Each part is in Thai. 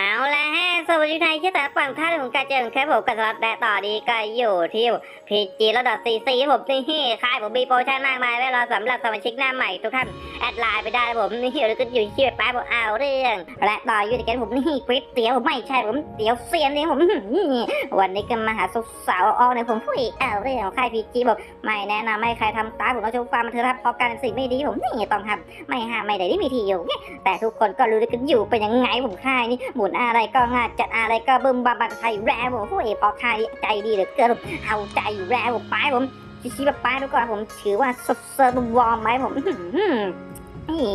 เอาละฮะสวัสดีไทยที่แต่ฝั่งท่านของกาเจนครับผมกับสลับแต่ต่อดีก็อยู่ที่พีจีรล้ดอทซีซีผมนี่ค่ายผมมีโปรชั่นมากมายไว้รอสำหรับสมาชิกหน้าใหม่ทุกท่าน แอดไลน์ไปได้ผมนี่หรือก็อยู่ที่ป้ายผมเอาเรื่อง และต่ออยู่ในแกนผมนี่ก๋วยเตี๋ยวไม่ใช่ผมเตี๋ยวเซียนนี่ผมวันนี้ก็มาหาสาวๆออกในผมผู้เอาเรื่องค่ายพีจีบอกไม่แนะนำให้ใครทำตามผมเอาชมความมันเถอะครับเพราะการสิ่งไม่ดีผมนี่ต้องทำไม่ห้ามไม่ได้ที่มีทีอยู่แต่ทุกคนก็รู้กันอยู่เป็นยังไงผมค่ายนี่หมุนอะไรก็งาจัดอะไรก็บึมบัมบันไทยแร่ผมผู้เอกพอค่ายใจดีเหลือเกินเอาใจแร่ผมไปผม ชี้ๆแบบไปดูก่อนผมถือว่าสดเซอร์วอร์มไหมผม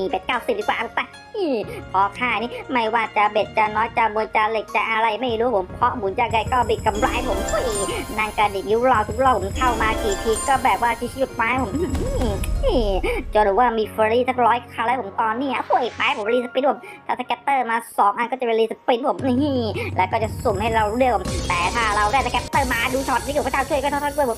เป็ดเก้าสิบดีกว่าไปนี่พอค่านี่ไม่ว่าจะเบ็ดจะน้อยจะมวยจะเหล็กจะอะไรไม่รู้ผมเพราะหมุนจะไงก็บิดกำไรผมนั่งกระดิกนิ้วรอทุกรอบผมเข้ามากี่ทีก็แบบว่าชี้ๆแบบไปผมอื้อหือนี่จนรู้ว่ามีเฟอร์รี่สักร้อยคันแล้วผมตอนนี้ผู้เอกไปผมรีสปีดผมถ้าสแกตเตอร์มาสองอันก็จะเป็นรีสปินผมนี่แล้วก็จะสุ่มให้เราเลือมแต่ถ้าเราได้สแกตเตอร์มาดูช็อตนี้กับพระเจ้าช่วยก็เท่าๆด้วยผม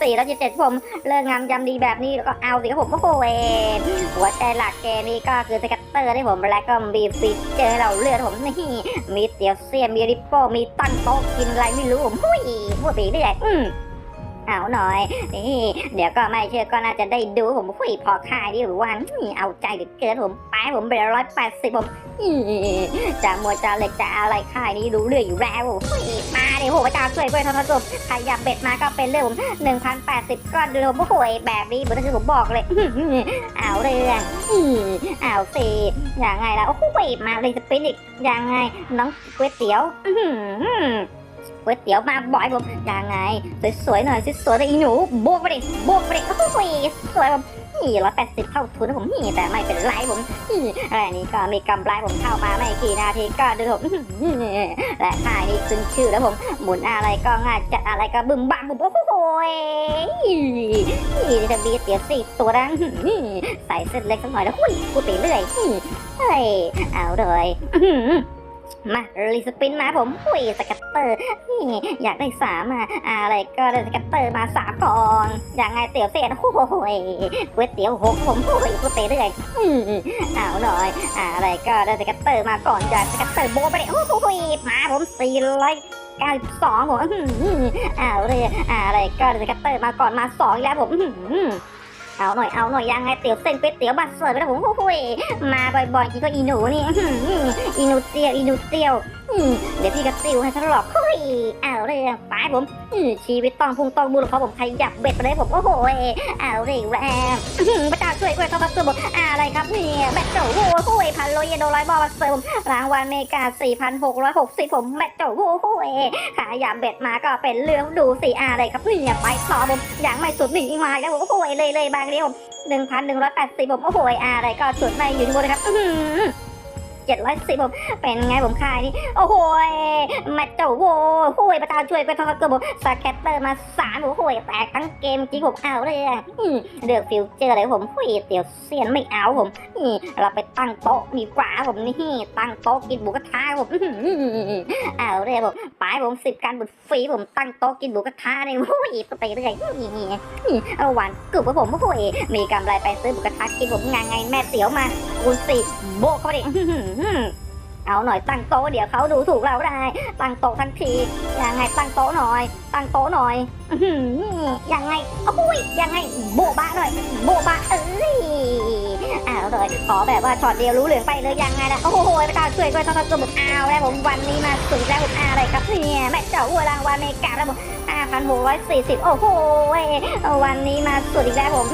สี่แล้วเจ็ดผมเลิกงามยำดีแบบนี้แล้วก็เอาสิครับผมโอ้โหเองหัวใจหลักเกมนี้ก็คือสกัตเตอร์ที่ผมแล้วก็มีฟีเจอร์ให้เราเลือกผมนี่มีเตียวเซียมีริปโป้มีตั้งโต๊ะกินอะไรไม่รู้ผมหุ้ยพูดไปเรื่อยอืม เอาหน่อย นี่ เดี๋ยวก็ไม่เชื่อก็น่าจะได้ดูผมหุ้ยพอค่ายที่หรือว่านี่เอาใจเหลือเกินผมไปผมไปร้อยแปดสิบผมจะมัวจะเหล็กจะอะไรค่ายนี้รู้เรื่องอยู่แล้วมาดิโหพระเจ้าช่วยกล้วยทอดจบใครอยากเบ็ดมาก็เป็นเรื่องผมหนึ่งพันแปดสิบก้อนเดิมโอ้โหแบบนี้เหมือนที่ผมบอกเลยเอาเรื่องเอาสิอย่างไงล่ะโอ้โหมาเลยสปินอีกยังไงน้องก๋วยเตี๋ยวอื ก๋วยเตี๋ยวมาบ่อยผมยังไง สวยๆหน่อยสวยๆเลยอีหนูบวกไปดิบวกไปดิโอ้โหสวยผมนี่ร้อยแปดสิบเท่าทุนนะผมนี่แต่ไม่เป็นไรผมนี่อะไรนี้ก็มีกำไรผมเข้ามาไม่กี่นาทีก็ดูผมและค่ายนี้ขึ้นชื่อแล้วผมหมุนอะไรก็ง่ายจัดอะไรก็บึมบัมผมโอ้โหนี่จะมีเตี๋ยวสี่ตัวนั้นใส่เส้นเล็กสักหน่อยแล้วหุ้ยกูตีเรื่อยเฮ้ยเอาเลย มารีสปินมาผมหุ้ยสกัตเตอร์นี่อยากได้สามมาอะไรก็ได้สกัตเตอร์มาสามก่องอย่างไงเตี๋ยวเสียนโอ้โหก๋วยเตี๋ยวหกผมหุ้ยกูตีเรื่อยเอาหน่อยอะไรก็ได้สกัตเตอร์มาก่อนจะสกัตเตอร์โบไปเลยโอ้โหมาผมสี่ร้อยเก้าสองผมอื้อหือเอาเลยอะไรก็ได้สกัตเตอร์มาก่อนมาสองแล้วผมอื เอาหน่อยเอาหน่อยยังไงเตี๋ยวเส้นก๋วยเตี๋ยวบัตรเสิร์ฟไปแล้วผมโอ้โหมาบ่อยๆกินก็อีหนูนี่อีหนูเตียวอีหนูเตียวเดี๋ยวพี่ก็ติวให้ทะลอกเฮ้ยเอาเลยไปผมชีวิตต้องพุ่งต้องบุญเพราะผมขยับเบ็ดไปเลยผมโอ้โหเอาเลยแรงอื้อหือพระเจ้าช่วยกล้วยทอดตัวบอกอะไรครับเนี่ยแบตเจ้าโอ้ พันโลเยโดร้อยบอลเสริมรางวัลเมกา 4,660 ผมแบตเจ้าโอ้โหขายาเบ็ดมาก็เป็นเรื่องดูสีอะไรครับเนี่ยไปต่อผมอย่างไม่สุดหนีมาแล้วโอ้โหเลยเลยบางเดียวหนึ่งพันหนึ่งร้อยแปดสิบผมโอ้โหอะไรก็สุดไม่อยู่บนเลยครับ อื ยสิบผมเป็นไงผมขายนี่โอ้โหมตเจ้าโว้โหประธานช่วยไปทอดกระบอกสแคตเตอร์มาสามโอ้โหแตกทั้งเกมจริงผมเอาเลยเลือกฟิวเจอร์เลยผมหุยเตี๋ยวเซียนไม่เอาผมนี่เราไปตั้งโต๊ะดีกว่าผมนี่ตั้งโต๊ะกินหมูกระทะผมเอาเลยผมไปผมสิบการบุดฟรีผมตั้งโต๊ะกินหมูกระทะเลยโอ้ยไปเรื่อยเอาหวานกึบว่าผมโอ้ยมีกำไรไปซื้อหมูกระทะกินผมงานไงแม่เตี๋ยวมาคูณสี่โบกเขาดิเอาหน่อยตั้งโต๊ะเดี๋ยวเขาดูถูกเราได้ ตั้งโต๊ะทันทียังไงตั้งโต๊ะหน่อย ตั้งโต๊ะหน่อยยังไงโอ้ยยังไงโบะบะหน่อย โบะบะเอ้ยเอาเลยขอแบบว่าช็อตเดียวรู้เหลืองไปเลยยังไงล่ะโอ้โหพระเจ้าช่วยก็ต้องกระบอกเอาแล้วผมวันนี้มาสุดแล้วผมอะไรครับเนี่ยแม่เจ้าหัวรางวัลเมกาแล้วผม5,640 โอ้โห วันนี้มาสุดอีกแล้วผม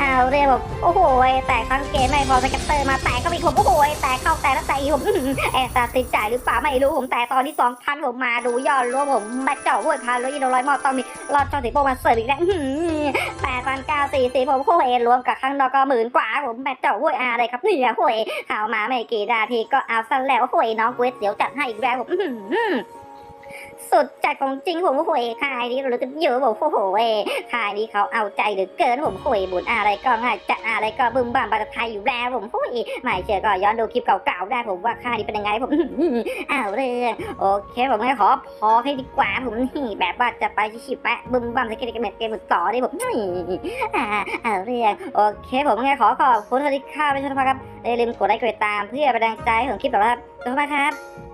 อื้อหือเอาเลยผมโอ้โหแตกทั้งเกมไม่พอสกัตเตอร์มาแตกก็มีผมโอ้โหแตกเข้าแตกแล้วแตกอีผมแอบตัดสินใจหรือเปล่าไม่รู้ผมแต่ตอนที่2,000ผมมาดูยอดรวมผมแม่เจ้าหัวพันร้อยยี่ร้อยมอต้องมีรอดช่องสิโปรมาเสิร์ฟอีกแล้วแปดพันเก้าสี่สิบผมโอ้ยรวมกับข้งนอกก็หมื่นกว่าผมแบตเจ้าโว้ยอะไรครับเนี่ยโอ้ยข่าวมาไม่กี่นาทีก็เอาซะแล้วโอ้ยน้องเวสเดี๋ยวจัดให้อีกแล้วผม สุดจัดของจริงผมโอ้ยขายนี้เราจะเยอะผมโอ้โหขายนี้เขาเอาใจหลือเกินผมโอ้ยบุญอะไรก็ง่ายจัดอะไรก็บึ้มบ้ามปาตะไทยอยู่แล้วผมโอ้ยไม่เชื่อก็ย้อนดูคลิปเก่าๆได้ผมว่าค่ายนี้เป็นยังไงผมอื้อหือเรื่องโอเคผมไม่ขอพอให้ดีกว่าผมนี่แบบว่าจะไปชิบแปะบึ้มบ้ามสเก็ตเกมเกมต่อได้ผมนี่อ่าเอาเรื่องโอเคผมงั้ขอขอบคุณสวัสดีค่ะเป็นชนพักครับอย่าลืมกดไลค์กดติดตามเพื่อเป็นแรงใจให้ผมคลิปต่อครับขอบคุณมากครับ